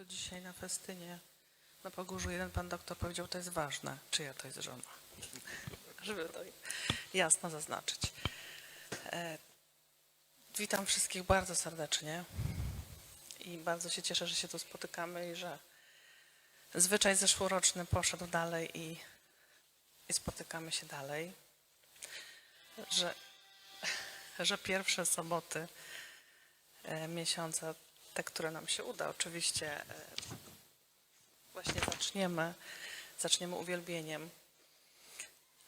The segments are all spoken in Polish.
to dzisiaj na festynie na Pogórzu jeden pan doktor powiedział, to jest ważne, czyja to jest żona. Żeby to jasno zaznaczyć. E, Witam wszystkich bardzo serdecznie i bardzo się cieszę, że się tu spotykamy i że zwyczaj zeszłoroczny poszedł dalej i, i spotykamy się dalej. Że, że pierwsze soboty e, miesiąca, te, które nam się uda, oczywiście e, właśnie zaczniemy, zaczniemy uwielbieniem,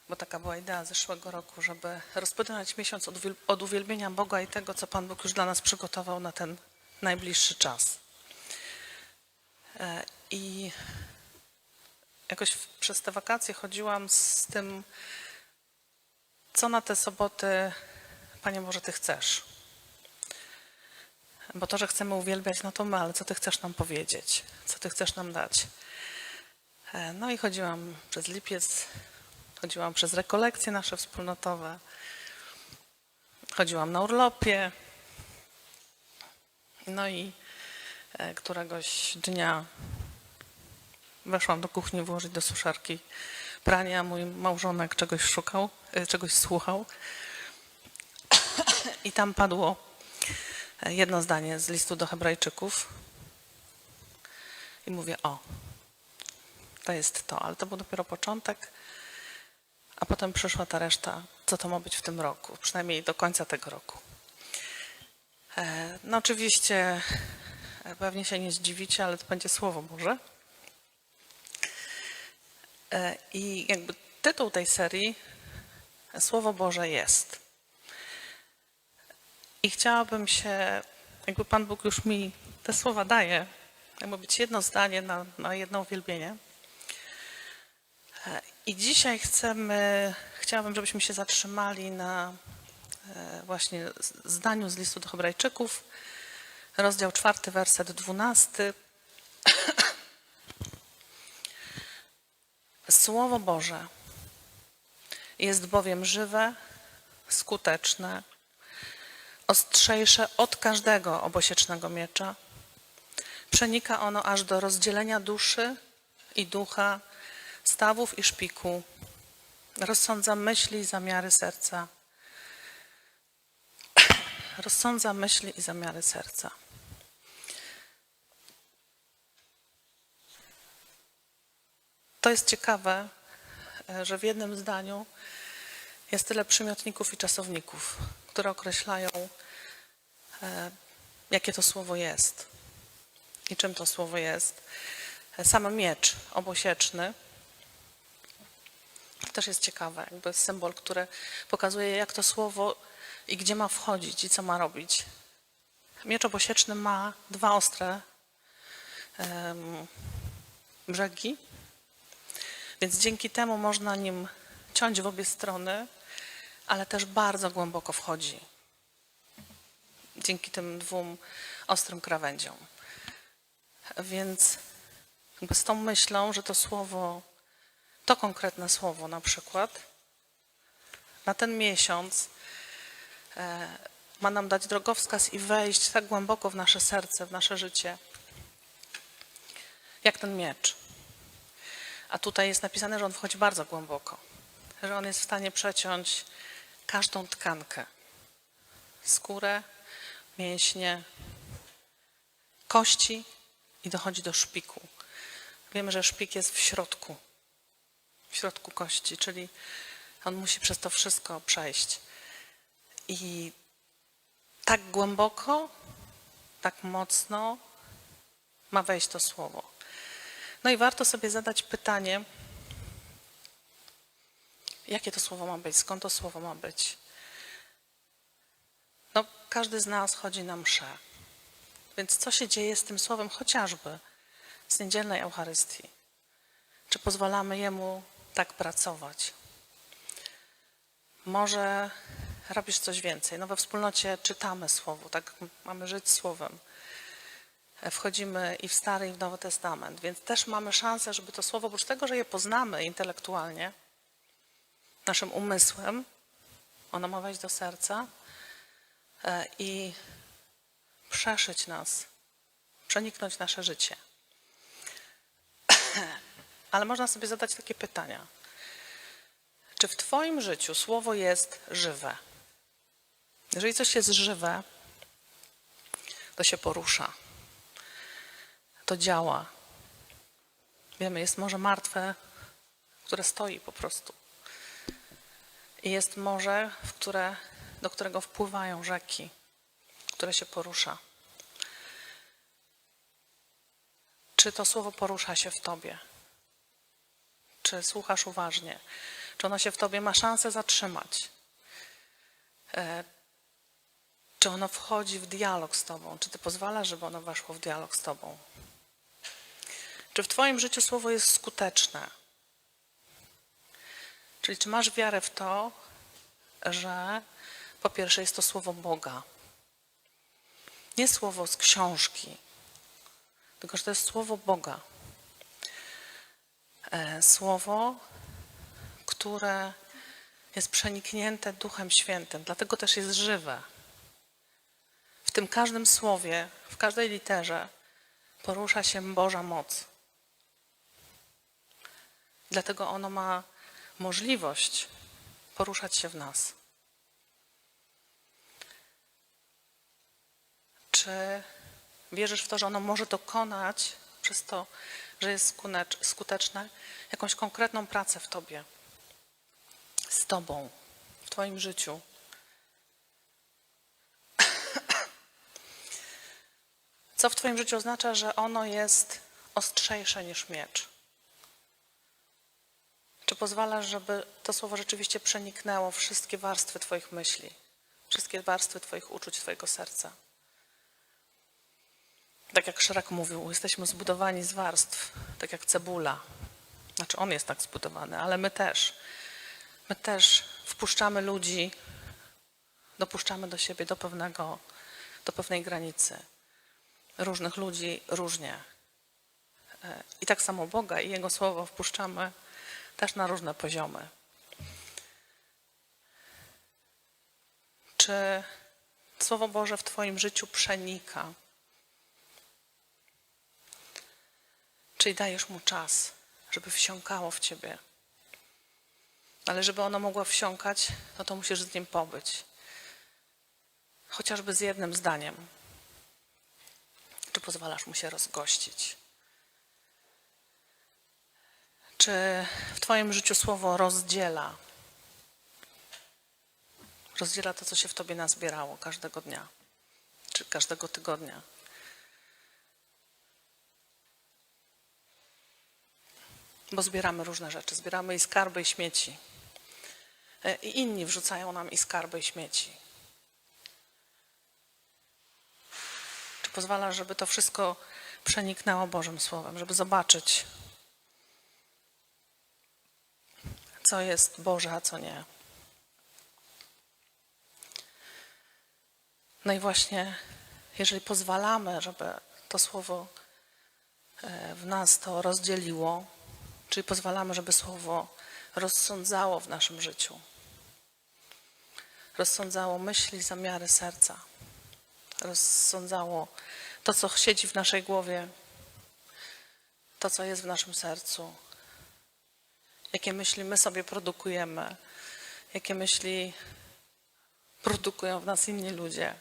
bo taka była idea zeszłego roku, żeby rozpoczynać miesiąc od, wiel- od uwielbienia Boga i tego, co Pan Bóg już dla nas przygotował na ten najbliższy czas. E, I jakoś przez te wakacje chodziłam z tym, co na te soboty, Panie Boże, Ty chcesz. Bo to, że chcemy uwielbiać, no to my, ale co Ty chcesz nam powiedzieć? Co Ty chcesz nam dać? E, No i chodziłam przez lipiec, chodziłam przez rekolekcje nasze wspólnotowe, chodziłam na urlopie. No i e, któregoś dnia weszłam do kuchni włożyć do suszarki pranie, a mój małżonek czegoś szukał, e, czegoś słuchał. I tam padło jedno zdanie z listu do Hebrajczyków. I mówię, o, to jest to, ale to był dopiero początek, a potem przyszła ta reszta, co to ma być w tym roku, przynajmniej do końca tego roku. E, No oczywiście e, pewnie się nie zdziwicie, ale to będzie Słowo Boże. E, I jakby tytuł tej serii Słowo Boże jest. I chciałabym się, jakby Pan Bóg już mi te słowa daje, jakby być jedno zdanie na, na jedno uwielbienie. E, I dzisiaj chcemy, chciałabym, żebyśmy się zatrzymali na e, właśnie zdaniu z listu do Hebrajczyków, rozdział czwarty, werset dwunasty. Słowo Boże jest bowiem żywe, skuteczne, ostrzejsze od każdego obosiecznego miecza. Przenika ono aż do rozdzielenia duszy i ducha, stawów i szpiku. Rozsądza myśli i zamiary serca. Rozsądza myśli i zamiary serca. To jest ciekawe, e, że w jednym zdaniu jest tyle przymiotników i czasowników, które określają, e, jakie to słowo jest i czym to słowo jest. E, Sam miecz obosieczny też jest ciekawe, jakby symbol, który pokazuje, jak to słowo i gdzie ma wchodzić i co ma robić. Miecz obosieczny ma dwa ostre em, brzegi, więc dzięki temu można nim ciąć w obie strony, ale też bardzo głęboko wchodzi. Dzięki tym dwóm ostrym krawędziom. Więc jakby z tą myślą, że to słowo, to konkretne słowo na przykład, na ten miesiąc e, ma nam dać drogowskaz i wejść tak głęboko w nasze serce, w nasze życie, jak ten miecz. A tutaj jest napisane, że on wchodzi bardzo głęboko, że on jest w stanie przeciąć każdą tkankę. Skórę, mięśnie, kości i dochodzi do szpiku. Wiemy, że szpik jest w środku, w środku kości, czyli on musi przez to wszystko przejść. I tak głęboko, tak mocno ma wejść to słowo. No i warto sobie zadać pytanie, jakie to słowo ma być, skąd to słowo ma być. No, każdy z nas chodzi na mszę. Więc co się dzieje z tym słowem, chociażby z niedzielnej Eucharystii? Czy pozwalamy jemu tak pracować? Może robisz coś więcej. No we wspólnocie czytamy słowo, tak mamy żyć słowem wchodzimy i w Stary, i w Nowy Testament, więc też mamy szansę, żeby to słowo, oprócz tego, że je poznamy intelektualnie, naszym umysłem, ono ma wejść do serca e, i przeszyć nas, przeniknąć nasze życie. Ale można sobie zadać takie pytania. Czy w Twoim życiu słowo jest żywe? Jeżeli coś jest żywe, to się porusza, to działa. Wiemy, jest morze martwe, które stoi po prostu. I jest morze, które, do którego wpływają rzeki, które się porusza. Czy to słowo porusza się w Tobie? Czy słuchasz uważnie? Czy ono się w Tobie ma szansę zatrzymać? E, czy ono wchodzi w dialog z Tobą? Czy Ty pozwalasz, żeby ono weszło w dialog z Tobą? Czy w Twoim życiu słowo jest skuteczne? Czyli czy masz wiarę w to, że po pierwsze jest to słowo Boga? Nie słowo z książki, tylko że to jest słowo Boga. E, Słowo, które jest przeniknięte Duchem Świętym, dlatego też jest żywe. W tym każdym słowie, w każdej literze porusza się Boża moc. Dlatego ono ma możliwość poruszać się w nas. Czy wierzysz w to, że ono może dokonać przez to, że jest skuteczne, jakąś konkretną pracę w Tobie, z Tobą, w Twoim życiu? Co w Twoim życiu oznacza, że ono jest ostrzejsze niż miecz? Czy pozwalasz, żeby to słowo rzeczywiście przeniknęło wszystkie warstwy Twoich myśli, wszystkie warstwy Twoich uczuć, Twojego serca? Tak jak Szrek mówił, jesteśmy zbudowani z warstw, tak jak cebula. Znaczy on jest tak zbudowany, ale my też. My też wpuszczamy ludzi, dopuszczamy do siebie do pewnego, do pewnej granicy. Różnych ludzi różnie. E, I tak samo Boga i Jego Słowo wpuszczamy też na różne poziomy. Czy Słowo Boże w Twoim życiu przenika? Czyli dajesz mu czas, żeby wsiąkało w ciebie. Ale żeby ono mogło wsiąkać, no to musisz z nim pobyć. Chociażby z jednym zdaniem. Czy pozwalasz mu się rozgościć? Czy w Twoim życiu słowo rozdziela? Rozdziela to, co się w Tobie nazbierało każdego dnia, czy każdego tygodnia. Bo zbieramy różne rzeczy. Zbieramy i skarby, i śmieci. E, I inni wrzucają nam i skarby, i śmieci. Czy pozwala, żeby to wszystko przeniknęło Bożym Słowem, żeby zobaczyć, co jest Boże, a co nie. No i właśnie, jeżeli pozwalamy, żeby to słowo e, w nas to rozdzieliło, czyli pozwalamy, żeby słowo rozsądzało w naszym życiu, rozsądzało myśli, zamiary serca, rozsądzało to, co siedzi w naszej głowie, to, co jest w naszym sercu, jakie myśli my sobie produkujemy, jakie myśli produkują w nas inni ludzie,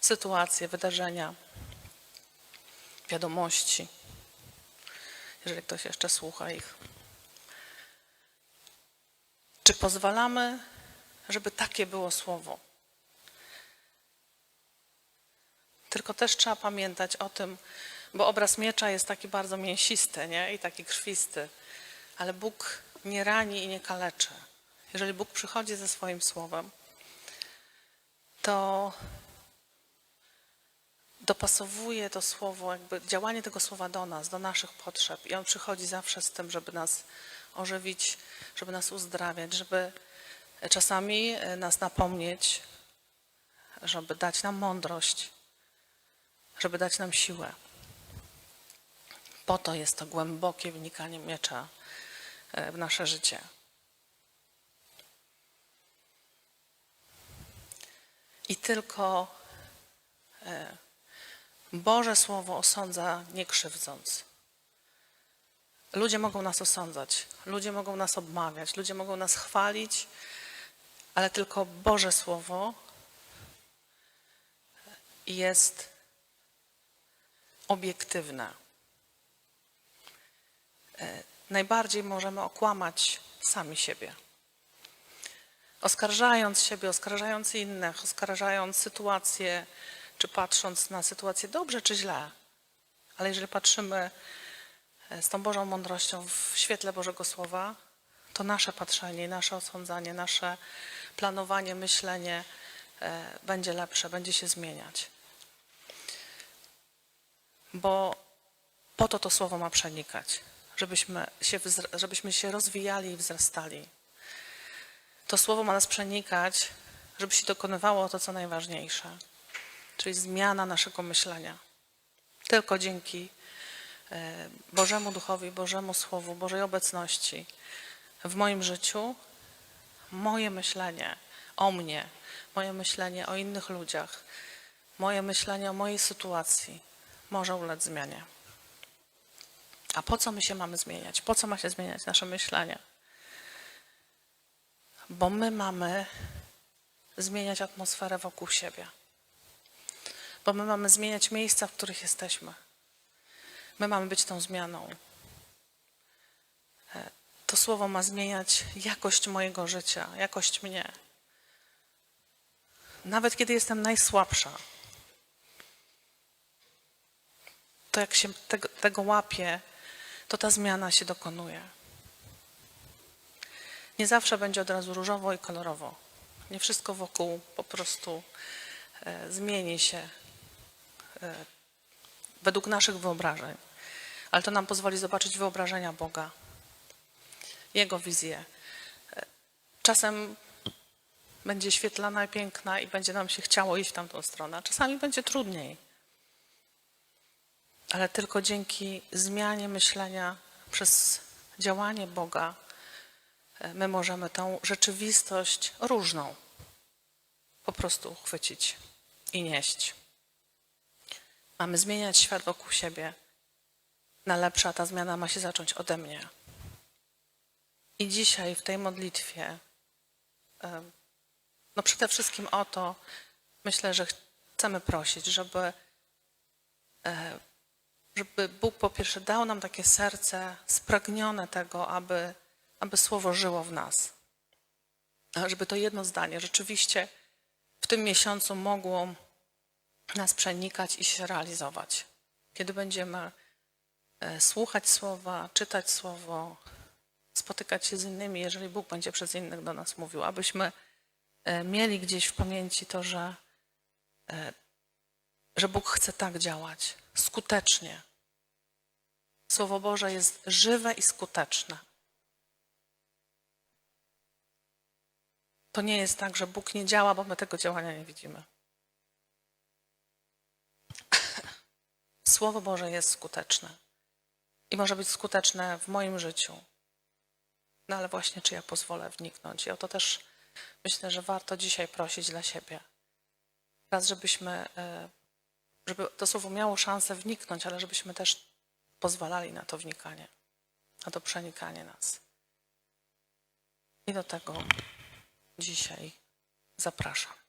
sytuacje, wydarzenia, wiadomości, jeżeli ktoś jeszcze słucha ich. Czy pozwalamy, żeby takie było słowo? Tylko też trzeba pamiętać o tym, bo obraz miecza jest taki bardzo mięsisty nie? i taki krwisty, ale Bóg nie rani i nie kaleczy. Jeżeli Bóg przychodzi ze swoim słowem, to dopasowuje to słowo, jakby działanie tego słowa do nas, do naszych potrzeb. I on przychodzi zawsze z tym, żeby nas ożywić, żeby nas uzdrawiać, żeby czasami nas napomnieć, żeby dać nam mądrość, żeby dać nam siłę. Po to jest to głębokie wnikanie miecza e, w nasze życie. I tylko e, Boże Słowo osądza nie krzywdząc. Ludzie mogą nas osądzać, ludzie mogą nas obmawiać, ludzie mogą nas chwalić, ale tylko Boże Słowo jest obiektywne. Najbardziej możemy okłamać sami siebie. Oskarżając siebie, oskarżając innych, oskarżając sytuację, czy patrząc na sytuację dobrze czy źle. Ale jeżeli patrzymy e, z tą Bożą mądrością w świetle Bożego Słowa, to nasze patrzenie, nasze osądzanie, nasze planowanie, myślenie e, będzie lepsze, będzie się zmieniać. Bo po to to Słowo ma przenikać, żebyśmy się, żebyśmy się rozwijali i wzrastali. To Słowo ma nas przenikać, żeby się dokonywało to, co najważniejsze, czyli zmiana naszego myślenia. Tylko dzięki e, Bożemu Duchowi, Bożemu Słowu, Bożej obecności w moim życiu, moje myślenie o mnie, moje myślenie o innych ludziach, moje myślenie o mojej sytuacji może ulec zmianie. A po co my się mamy zmieniać? Po co ma się zmieniać nasze myślenie? Bo my mamy zmieniać atmosferę wokół siebie. Bo my mamy zmieniać miejsca, w których jesteśmy. My mamy być tą zmianą. E, To słowo ma zmieniać jakość mojego życia, jakość mnie. Nawet kiedy jestem najsłabsza, to jak się tego, tego łapię, to ta zmiana się dokonuje. Nie zawsze będzie od razu różowo i kolorowo. Nie wszystko wokół po prostu e, zmieni się e, według naszych wyobrażeń. Ale to nam pozwoli zobaczyć wyobrażenia Boga, Jego wizję. E, Czasem będzie świetlana i piękna i będzie nam się chciało iść w tamtą stronę, a czasami będzie trudniej. Ale tylko dzięki zmianie myślenia przez działanie Boga e, my możemy tą rzeczywistość różną po prostu chwycić i nieść. Mamy zmieniać świat wokół siebie na lepsze, a ta zmiana ma się zacząć ode mnie. I dzisiaj w tej modlitwie, em, no przede wszystkim o to, myślę, że chcemy prosić, żeby, e, żeby Bóg po pierwsze dał nam takie serce spragnione tego, aby, aby Słowo żyło w nas. Żeby to jedno zdanie rzeczywiście w tym miesiącu mogło nas przenikać i się realizować. Kiedy będziemy e, słuchać Słowa, czytać Słowo, spotykać się z innymi, jeżeli Bóg będzie przez innych do nas mówił, abyśmy e, mieli gdzieś w pamięci to, że, e, że Bóg chce tak działać, skutecznie. Słowo Boże jest żywe i skuteczne. To nie jest tak, że Bóg nie działa, bo my tego działania nie widzimy. Słowo Boże jest skuteczne i może być skuteczne w moim życiu. No ale właśnie, czy ja pozwolę wniknąć? I o to też myślę, że warto dzisiaj prosić dla siebie. Raz, żebyśmy, e, żeby to słowo miało szansę wniknąć, ale żebyśmy też pozwalali na to wnikanie, na to przenikanie nas. I do tego dzisiaj zapraszam.